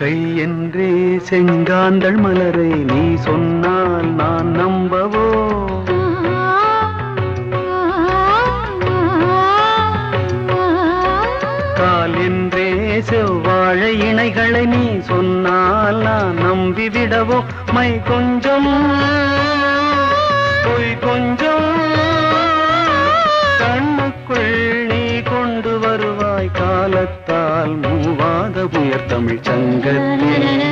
கை என்றே செங்காந்தள் மலரை நீ சொன்னால் நான் நம்பவோ? கால் என்றே செவ்வாழை இணைகளை நீ சொன்னால் நான் நம்பிவிடவோ? மை கொஞ்சம் வருவாய் காலத்தால் மூவாத உயர் தமிழ் சங்கத்தில்.